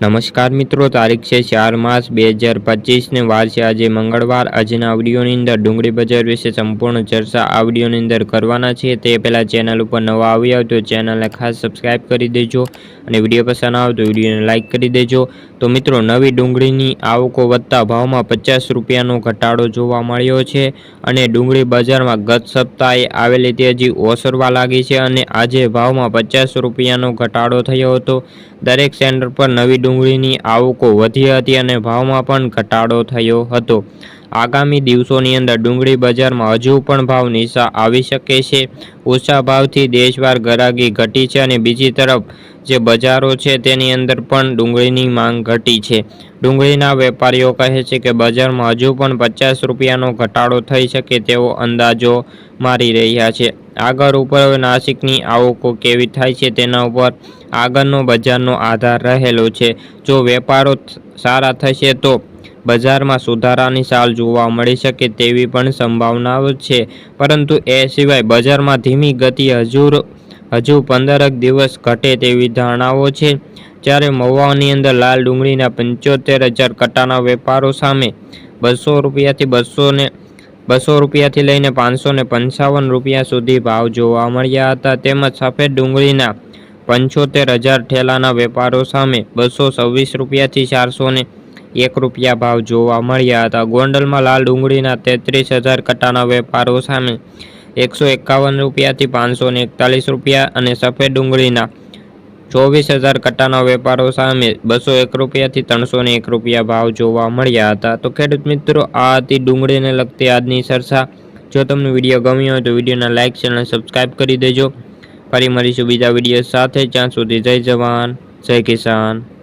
નમસ્કાર મિત્રો, તારીખ છે ચાર માર્ચ બે હજાર પચીસને. વાર છે આજે મંગળવાર. આજના આવડીઓની અંદર ડુંગળી બજાર વિશે સંપૂર્ણ ચર્ચા આવડીઓની અંદર કરવાના છે. તે પહેલાં ચેનલ ઉપર નવા આવ્યા તો ચેનલને ખાસ સબસ્ક્રાઇબ કરી દેજો. અને વીડિયો પસંદ આવે તો વિડીયોને લાઇક કરી દેજો. તો મિત્રો, નવી ડુંગળીની આવકો વધતા ભાવમાં પચાસ રૂપિયાનો ઘટાડો જોવા મળ્યો છે અને ડુંગળી બજારમાં ગત સપ્તાહે આવેલી તે હજી ઓસરવા લાગી છે અને આજે ભાવમાં પચાસ રૂપિયાનો ઘટાડો થયો હતો. દરેક સેન્ટર પર નવી ડુંગળીની આવકો વધી હતી અને ભાવમાં પણ ઘટાડો થયો હતો. આગામી દિવસોની અંદર ડુંગળી બજારમાં હજુ પણ ભાવ નીચા આવી શકે છે. ઓછા ભાવથી દેશવાર ગરાગી ઘટી છે અને બીજી તરફ જે બજારો છે તેની અંદર પણ ડુંગળીની માંગ ઘટી છે. ડુંગળીના વેપારીઓ કહે છે કે બજારમાં હજુ પણ પચાસ રૂપિયાનો ઘટાડો થઈ શકે તેવો અંદાજો મારી રહ્યા છે. આગળ ઉપર નાસિકની આવકો કેવી થાય છે તેના ઉપર આગળનો બજારનો આધાર રહેલો છે. જો વેપારો સારા થશે તો બજારમાં સુધારાની ચાલ જોવા મળી શકે તેવી પણ સંભાવનાઓ છે. પરંતુ એ સિવાય બજારમાં ધીમી ગતિ હજુ હજુ પંદરક દિવસ ઘટે તેવી ધારણાઓ છે. જ્યારે મહુવાની અંદર લાલ ડુંગળીના પંચોતેર હજાર કટાના વેપારો સામે બસો રૂપિયાથી બસો ને બસો રૂપિયાથી લઈને પાંચસો ને પંચાવન રૂપિયા સુધી ભાવ જોવા મળ્યા હતા. તેમજ સફેદ ડુંગળીના પંચોતેર હજાર ઠેલાના વેપારો સામે બસો છવ્વીસ રૂપિયાથી ચારસો ને એક રૂપિયા ભાવ જોવા મળ્યા હતા. ગોંડલમાં લાલ ડુંગળીના તેત્રીસ હજાર કટ્ટાના વેપારો સામે એકસો એકાવન રૂપિયાથી પાંચસો ને એકતાલીસ રૂપિયા અને સફેદ ડુંગળીના ચોવીસ હજાર કટ્ટાના વેપારો સામે બસો એક રૂપિયાથી ત્રણસો ને એક રૂપિયા ભાવ જોવા મળ્યા હતા. તો ખેડૂત મિત્રો, આ હતી ડુંગળીને લગતી આજની ચર્ચા. જો તમને વીડિયો ગમ્યો હોય તો વિડીયોના લાઇક ચેનલ સબસ્ક્રાઇબ કરી દેજો. ફરી મળીશું બીજા વીડિયો સાથે. જ્યાં સુધી જય જવાન, જય કિસાન.